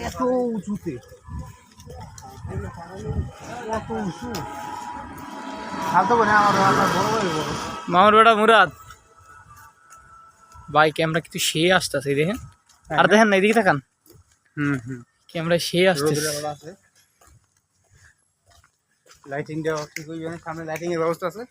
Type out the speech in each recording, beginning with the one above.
এত উঁচুতে। এত উঁচু। মামার বেটা মুরাদ। ভাই ক্যামেরা কিন্তু সে আসতেছে দেখেন? আর দেখেন না এদিকে তাকান। হুম হুম। ক্যামেরা সে আসতেছে। রোদের লাইটিং দেওয়া ঠিক হয়ে যাবে সামনে লাইটিং এর ব্যবস্থা আছে?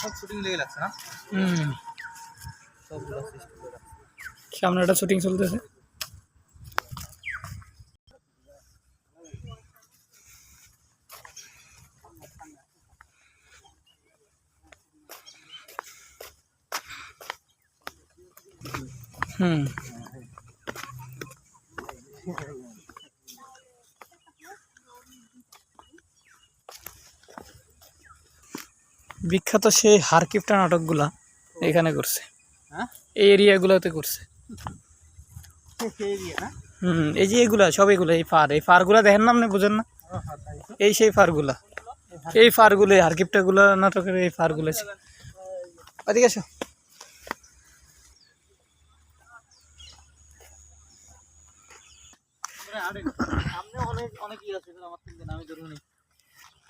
সব শুটিং লেগে লাগছে না? হুম। সামনে একটা শুটিং চলতেছে। বিখ্যাত সেই হারকিপটা নাটকগুলা এখানে করছে। এই এরিয়াগুলোতে করছে। হুম এই যে এগুলা সব এগুলো এই ফার। এই ফারগুলা দেখেন না আপনি বুঝেন না? এই সেই ফারগুলা। এই ফারগুলো এই হারকিপটা গুলা নাটকের এই ফারগুলো ছিল ওদিকে আসো। আছে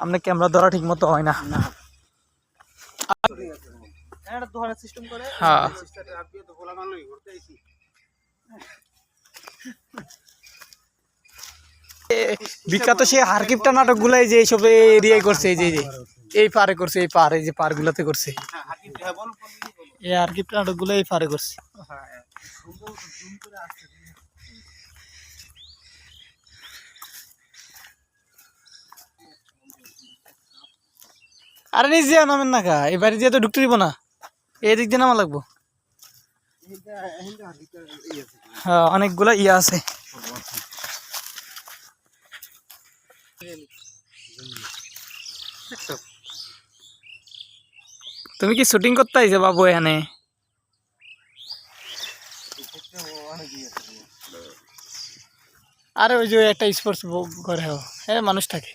আপনার ক্যামেরা ধরা ঠিক মতো হয় না। একটা ধরার সিস্টেম করে হ্যাঁ। বিখ্যাত সেই হারকিপটা নাটকগুলো এই যে এইসব এরিয়ায় করছে এই যে এই পারে করছে এই পার এই যে পারগুলাতে করছে। হ্যাঁ এই হারকিপটা নাটকগুলো এই পারে করছে। হ্যাঁ আরে নিজে নামেন না কা এই বাড়ি দিয়ে তো ঢুকতে দিব না। এই দিক দিয়ে নামা লাগবো? হ্যাঁ অনেকগুলা ইয়া আছে। তুমি কি শুটিং করতে আইছো বাবু এখানে? আরে ওই যে একটা স্পোর্টস ঘরে হ্যাঁ মানুষ থাকে।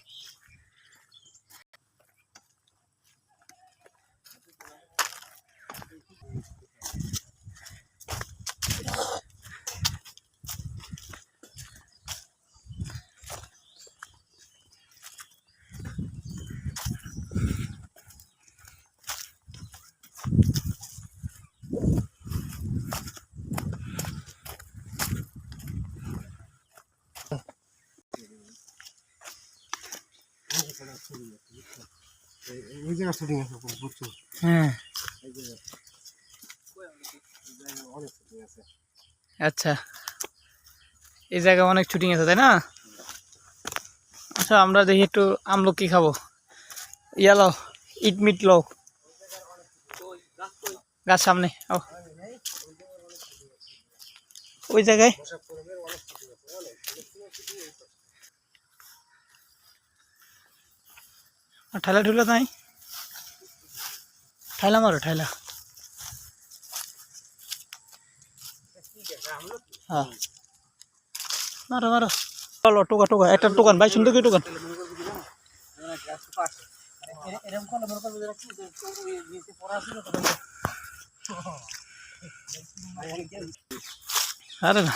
হ্যাঁ। আচ্ছা। এই জায়গায় অনেক শুটিং আছে, তাই না? আচ্ছা আমরা দেখি একটু আমলকি খাব। ইয়া লও ইট মিট লও। গাছ সামনে ও ওই জায়গায়? ঠেলা ঠুলা নাই ঠেলা মারো, ঠেলা। হ্যাঁ। মারো মারো। চলো, টোকা টোকা, একটা টোকান, ভাই সুন্দর করে টোকান? আরে না।